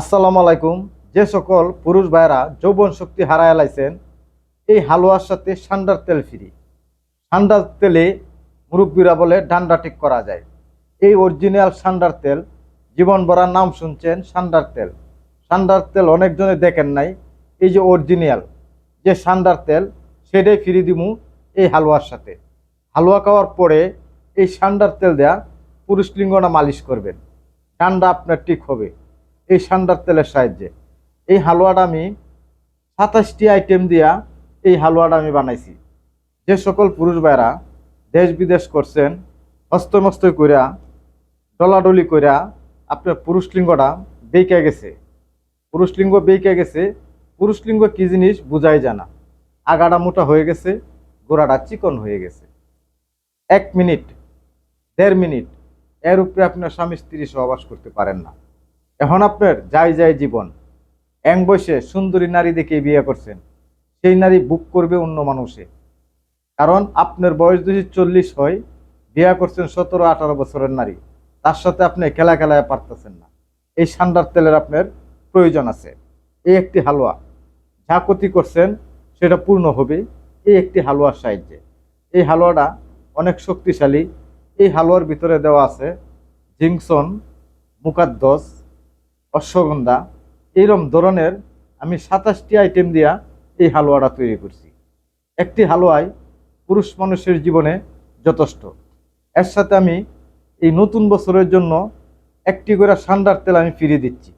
আসসালামু আলাইকুম। যে সকল পুরুষ ভাইরা যৌবন শক্তি হারায় লাইছেন, এই হালুয়ার সাথে সান্ডার তেল ফ্রি। সান্ডার তেলে মুরব্বীরা বলে ডান্ডা ঠিক করা যায়। এই অরিজিনাল সান্ডার তেল, জীবন ভরার নাম শুনছেন সান্ডার তেল। সান্ডার তেল অনেকজনে দেখেন নাই, এই যে অরিজিনাল যে সান্ডার তেল, সেটাই ফ্রি দিমু এই হালুয়ার সাথে। হালুয়া খাওয়ার পরে এই সান্ডার তেল দেয়া পুরুষ লিঙ্গনা মালিশ করবেন। ঠান্ডা আপনার ঠিক হবে। এই সান্ডার তেলের সাহায্যে। এই হালুয়াটা আমি সাতাশটি আইটেম দিয়া এই হালুয়াটা আমি বানাইছি। যে সকল পুরুষ ভাইরা দেশ বিদেশ করছেন, হস্তমস্ত কইরা, ডলাডলি কইরা আপনার পুরুষ লিঙ্গটা বেঁকে গেছে। পুরুষ লিঙ্গ বেঁকে গেছে, পুরুষ লিঙ্গ কি জিনিস বুঝাই জানা। আগাটা মোটা হয়ে গেছে, গোড়াটা চিকন হয়ে গেছে। এক মিনিট, দেড় মিনিট, এর উপরে আপনার স্বামী স্ত্রী সহবাস করতে পারেন না। এখন আপনার যাই যাই জীবন, এক বয়সে সুন্দরী নারী দেখে বিয়ে করছেন, সেই নারী বুক করবে অন্য মানুষে। কারণ আপনার বয়স যদি চল্লিশ হয়, বিয়ে করছেন সতেরো, আঠারো বছরের নারী, তার সাথে আপনি খেলা খেলায় পারতেছেন না। এই সান্ডার তেলের আপনার প্রয়োজন আছে। এই একটি হালুয়া, যা ক্ষতি করছেন, সেটা পূর্ণ হবে এই একটি হালুয়ার সাহায্যে। এই হালুয়াটা অনেক শক্তিশালী। এই হালুয়ার ভিতরে দেওয়া আছে জিংসন, মুকাদ্দস অশ্বগন্ধা এইরকম ধরনের আমি সাতাশটি আইটেম দিয়া এই হালুয়াটা তৈরি করছি। একটি হালুয়াই পুরুষ মানুষের জীবনে যথেষ্ট। এর সাথে আমি এই নতুন বছরের জন্য একটি করে সান্ডার তেল আমি ফিরিয়ে দিচ্ছি।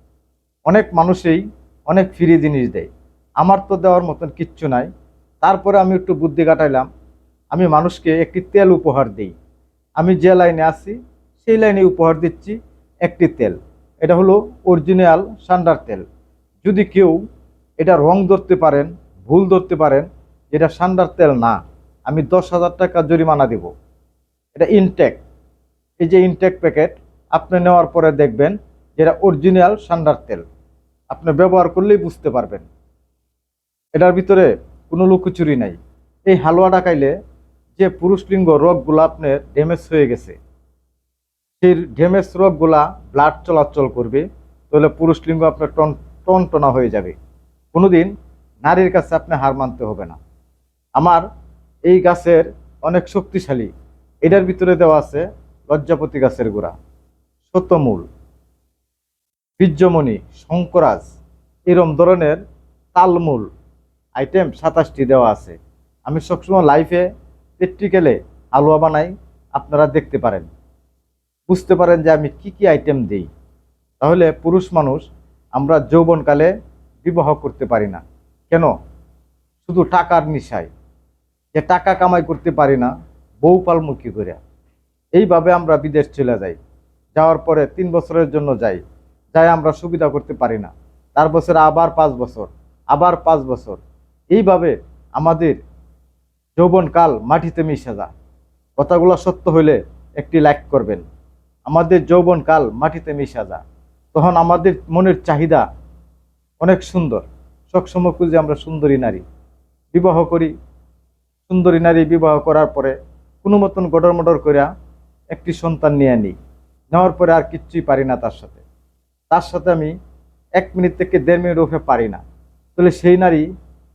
অনেক মানুষেই অনেক ফ্রি জিনিস দেয়। আমার তো দেওয়ার মতন কিচ্ছু নাই। তারপরে আমি একটু বুদ্ধি কাটাইলাম, আমি মানুষকে একটি তেল উপহার দিই। আমি যে লাইনে আছি, সেই লাইনে উপহার দিচ্ছি একটি তেল। এটা হলো অরিজিনাল সান্ডার তেল। যদি কেউ এটা রং ধরতে পারেন, ভুল ধরতে পারেন, যেটা সান্ডার তেল না, আমি দশ হাজার টাকা জরিমানা দেব। এটা ইনটেক এই যে ইনটেক প্যাকেট আপনি নেওয়ার পরে দেখবেন যেটা অরিজিনাল সান্ডার তেল। আপনি ব্যবহার করলেই বুঝতে পারবেন। এটার ভিতরে কোনো লুকোচুরি নাই। এই হালুয়াটা খাইলে যে পুরুষলিঙ্গ রোগগুলো আপনার ড্যামেজ হয়ে গেছে। সেই ড্যামেজ রোগগুলা ব্লাড চলাচল করবে, তাহলে পুরুষ লিঙ্গ আপনার টন টনটনা হয়ে যাবে। কোনোদিন নারীর কাছে আপনি হার মানতে হবে না। আমার এই গাছের অনেক শক্তিশালী, এটার ভিতরে দেওয়া আছে লজ্জাপতি গাছের গোড়া সত্যমূল বীর্যমণি, শঙ্করাজ, এরম ধরনের তালমূল আইটেম সাতাশটি দেওয়া আছে। আমি সবসময় লাইফে প্র্যাকটিক্যালে আলুয়া বানাই, আপনারা দেখতে পারেন। বুঝতে পারেন যে আমি কি কি আইটেম দিই। তাহলে পুরুষ মানুষ আমরা যৌবনকালে বিবাহ করতে পারি না। কেন? শুধু টাকার নিশায়। যে টাকা কামাই করতে পারি না, বউ পালমুখী করে। এইভাবে আমরা বিদেশ চলে যাই। যাওয়ার পরে তিন বছরের জন্য যাই। যাই আমরা সুবিধা করতে পারি না। তার বছরে আবার পাঁচ বছর, আবার পাঁচ বছর। এইভাবে আমাদের যৌবনকাল মাটিতে মিশে যা কথাগুলো সত্য হইলে একটি লাইক করবেন। আমাদের যৌবনকাল মাটিতে মিশা যা। তখন আমাদের মনের চাহিদা অনেক সুন্দর। সবসময় খুঁজে আমরা সুন্দরী নারী। বিবাহ করি। সুন্দরী নারী বিবাহ করার পরে কোনো মতন গডর মডর করিয়া একটি সন্তান নিয়ে নিই নেওয়ার পরে আর কিচ্ছুই পারি না তার সাথে। তার সাথে আমি এক মিনিট থেকে দেড় মিনিট ওঠে পারি না। তাহলে সেই নারী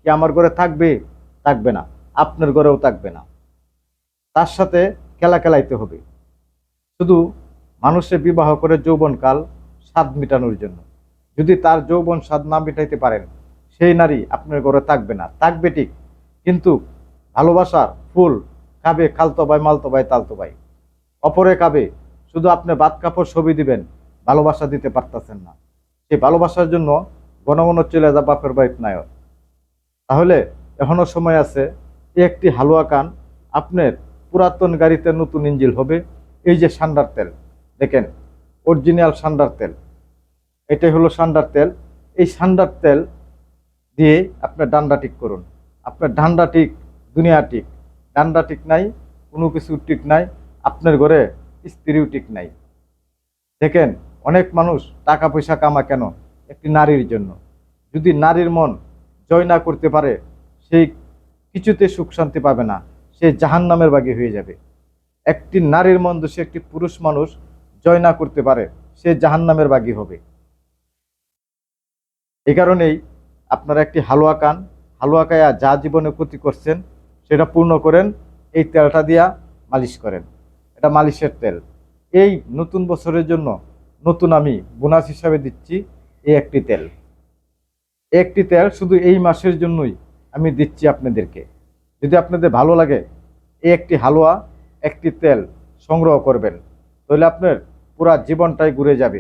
কি আমার ঘরে থাকবে? থাকবে না। আপনার ঘরেও থাকবে না। তার সাথে খেলা খেলাইতে হবে। শুধু মানুষে বিবাহ করে যৌবনকাল স্বাদ মেটানোর জন্য। যদি তার যৌবন স্বাদ না মেটাইতে পারেন, সেই নারী আপনার ঘরে থাকবে না। থাকবে ঠিক, কিন্তু ভালোবাসার ফুল খাবে খালতো ভাই মালতো ভাই অপরে খাবে, শুধু আপনি বাদ কাপড় ছবি দিবেন, ভালোবাসা দিতে পারতেছেন না। সেই ভালোবাসার জন্য ঘন চলে যা বাপের বাড়িতে নায়ক। তাহলে এখনও সময় আছে একটি হালুয়া কান আপনার পুরাতন গাড়িতে নতুন ইঞ্জিল হবে, এই যে সান্ডার তেল। দেখেন অরিজিনাল সান্ডার তেল। এটাই হলো সান্ডার তেল। এই সান্ডার তেল দিয়ে আপনার ডান্ডা ঠিক করুন। আপনার ডান্ডা ঠিক, দুনিয়া ঠিক। ডান্ডা ঠিক নাই, কোনো কিছু ঠিক নাই, আপনার ঘরে স্ত্রীও ঠিক নাই। দেখেন, অনেক মানুষ টাকা পয়সা কামা কেন? একটি নারীর জন্য। যদি নারীর মন জয় না করতে পারে সেই কিছুতে সুখ শান্তি পাবে না। সে জাহান নামের বাগি হয়ে যাবে। একটি নারীর মন সে একটি পুরুষ মানুষ জয় না করতে পারে, সে জাহান নামের বাগি হবে। এই কারণেই আপনারা একটি হালুয়া খান, হালুয়া কায়া যা জীবনে ক্ষতি করছেন, সেটা পূর্ণ করেন, এই তেলটা দিয়া মালিশ করেন। এটা মালিশের তেল। এই নতুন বছরের জন্য নতুন আমি বোনাস হিসাবে দিচ্ছি এই একটি তেল। একটি তেল শুধু এই মাসের জন্যই আমি দিচ্ছি আপনাদেরকে। যদি আপনাদের ভালো লাগে, এই একটি হালুয়া, একটি তেল সংগ্রহ করবেন। তাহলে আপনার পুরা জীবনটাই ঘুরে যাবে।